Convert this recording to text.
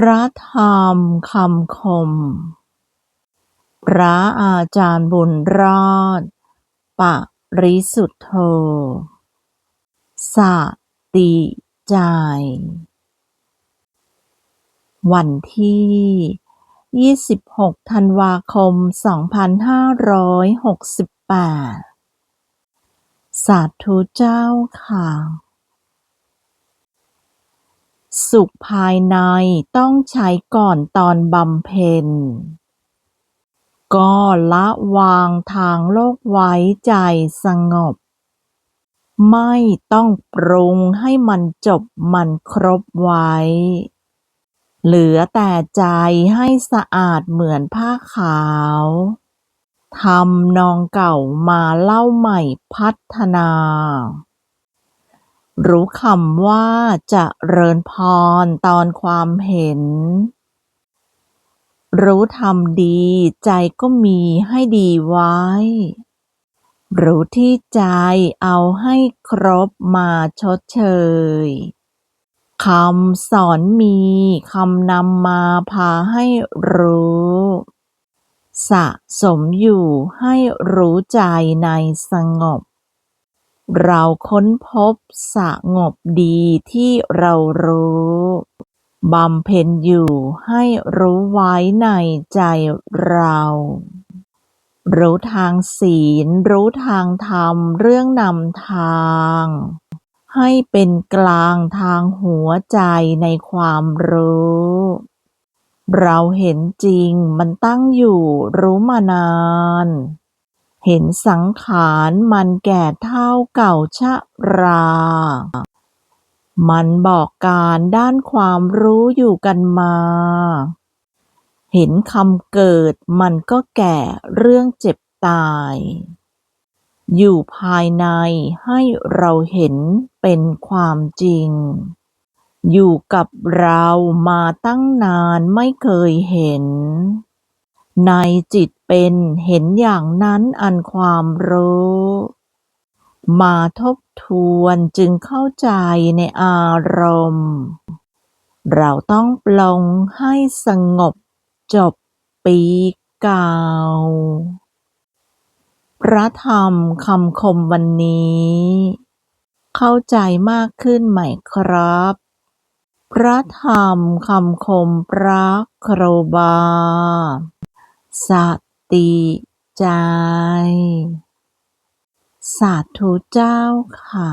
พระธรรมคำคม พระอาจารย์บุญรอด ปะริสุทธโธสติใจ วันที่ 26 ธันวาคม 2568 สาธุเจ้าค่ะ สุขภายในต้องใช้ก่อนตอนบำเพ็ญ ก็ละวางทางโลกไว้ใจสงบ ไม่ต้องปรุงให้มันจบมันครบไว้ เหลือแต่ใจให้สะอาดเหมือนผ้าขาวทำนองเก่ามาเล่าใหม่พัฒนา รู้คำว่าจะเริญพรตอนความเห็น รู้ทำดีใจก็มีให้ดีไว้ รู้ที่ใจเอาให้ครบมาชดเชยคำสอนมีคำนำมาพาให้รู้ สะสมอยู่ให้รู้ใจในสงบ เราค้นพบสงบดีที่เรารู้บำเพ็ญอยู่ให้รู้ไว้ในใจเรา รู้ทางศีล รู้ทางธรรม เรื่องนำทาง ให้เป็นกลางทางหัวใจในความรู้ เราเห็นจริงมันตั้งอยู่รู้มานาน เห็นสังขารมันแก่เท่าเก่าชะรา มันบอกการด้านความรู้อยู่กันมา เห็นคำเกิดมันก็แก่เรื่องเจ็บตาย อยู่ภายในให้เราเห็นเป็นความจริง อยู่กับเรามาตั้งนานไม่เคยเห็น ในจิตเป็นเห็นอย่างนั้นอันความรู้มาทบทวนจึงเข้าใจในอารมณ์ เราต้องปลงให้สงบจบปีเก่า พระธรรมคำคมวันนี้ เข้าใจมากขึ้นไหมครับ พระธรรมคำคมพระครบา สติใจ สาธุเจ้าค่ะ